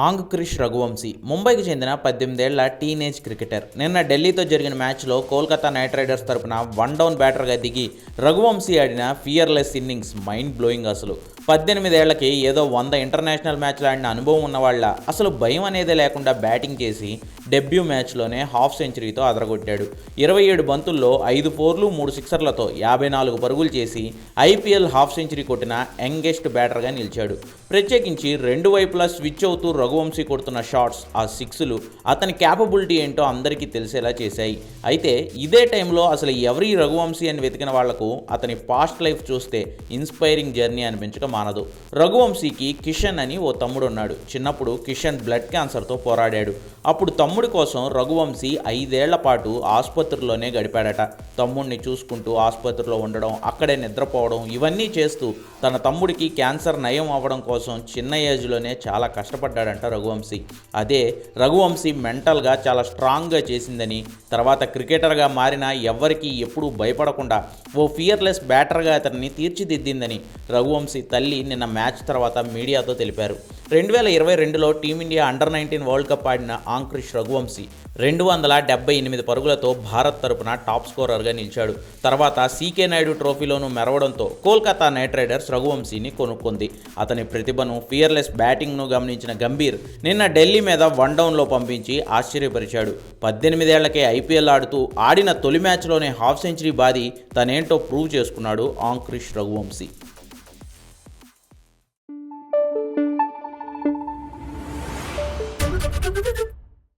ఆంగ్ క్రిష్ రఘువంశీ ముంబైకి చెందిన పద్దెనిమిదేళ్ళ teenage cricketer. నిన్న ఢిల్లీతో జరిగిన మ్యాచ్లో కోల్కతా నైట్ రైడర్స్ తరపున వన్ డౌన్ బ్యాటర్గా దిగి రఘువంశీ ఆడిన ఫియర్లెస్ ఇన్నింగ్స్ మైండ్ బ్లోయింగ్ అసలు. పద్దెనిమిదేళ్ళకి ఏదో వంద ఇంటర్నేషనల్ మ్యాచ్లు ఆడిన అనుభవం ఉన్నవాళ్ళ అసలు భయం అనేది లేకుండా బ్యాటింగ్ చేసి డెబ్యూ మ్యాచ్లోనే హాఫ్ సెంచరీతో అదరగొట్టాడు. ఇరవై ఏడు బంతుల్లో ఐదు ఫోర్లు మూడు సిక్సర్లతో యాభై నాలుగు పరుగులు చేసి ఐపీఎల్ హాఫ్ సెంచరీ కొట్టిన యంగెస్ట్ బ్యాటర్గా నిలిచాడు. ప్రత్యేకించి రెండు వైపులా స్విచ్ అవుతూ రఘువంశీ కొడుతున్న షాట్స్ ఆ సిక్స్లు అతని క్యాపబిలిటీ ఏంటో అందరికీ తెలిసేలా చేశాయి. అయితే ఇదే టైంలో అసలు ఎవరి రఘువంశీ అని వెతికిన వాళ్ళకు అతని పాస్ట్ లైఫ్ చూస్తే ఇన్స్పైరింగ్ జర్నీ అనిపించక మానదు. రఘువంశీకి కిషన్ అని ఓ తమ్ముడు ఉన్నాడు చిన్నప్పుడు కిషన్ బ్లడ్ క్యాన్సర్తో పోరాడాడు. అప్పుడు తమ్ముడి కోసం రఘువంశీ ఐదేళ్ళ పాటు ఆసుపత్రిలోనే గడిపాడట. తమ్ముడిని చూసుకుంటూ ఆసుపత్రిలో ఉండడం అక్కడే నిద్రపోవడం ఇవన్నీ చేస్తూ తన తమ్ముడికి క్యాన్సర్ నయం అవ్వడం కోసం చిన్న ఏజ్లోనే చాలా కష్టపడ్డాడు రఘువంశీ. అదే రఘువంశీ మెంటల్గా చాలా స్ట్రాంగ్గా చేసిందని తర్వాత క్రికెటర్గా మారిన ఎవ్వరికీ ఎప్పుడూ భయపడకుండా ఓ ఫియర్లెస్ బ్యాటర్గా అతన్ని తీర్చిదిద్దిందని రఘువంశీ తల్లి నిన్న మ్యాచ్ తర్వాత మీడియాతో తెలిపారు. రెండు వేల ఇరవై రెండులో team India under nineteen world cup ఆడిన ఆంక్రిష్ రఘువంశీ రెండు వందల డెబ్బై ఎనిమిది పరుగులతో భారత్ తరపున టాప్ స్కోరర్గా నిలిచాడు. తర్వాత సీకే నాయుడు ట్రోఫీలోనూ మెరవడంతో కోల్కతా నైట్ రైడర్స్ రఘువంశీని కొనుక్కుంది. అతని ప్రతిభను ఫియర్లెస్ బ్యాటింగ్ను గమనించిన గంభీర్ గంభీర్ నిన్న ఢిల్లీ మీద వన్ డౌన్లో పంపించి ఆశ్చర్యపరిచాడు పద్దెనిమిదేళ్ళకే ఐపీఎల్ ఆడుతూ ఆడిన తొలి మ్యాచ్లోనే హాఫ్ సెంచరీ బాది తనేంటో ప్రూవ్ చేసుకున్నాడు ఆంక్రిష్ రఘువంశీ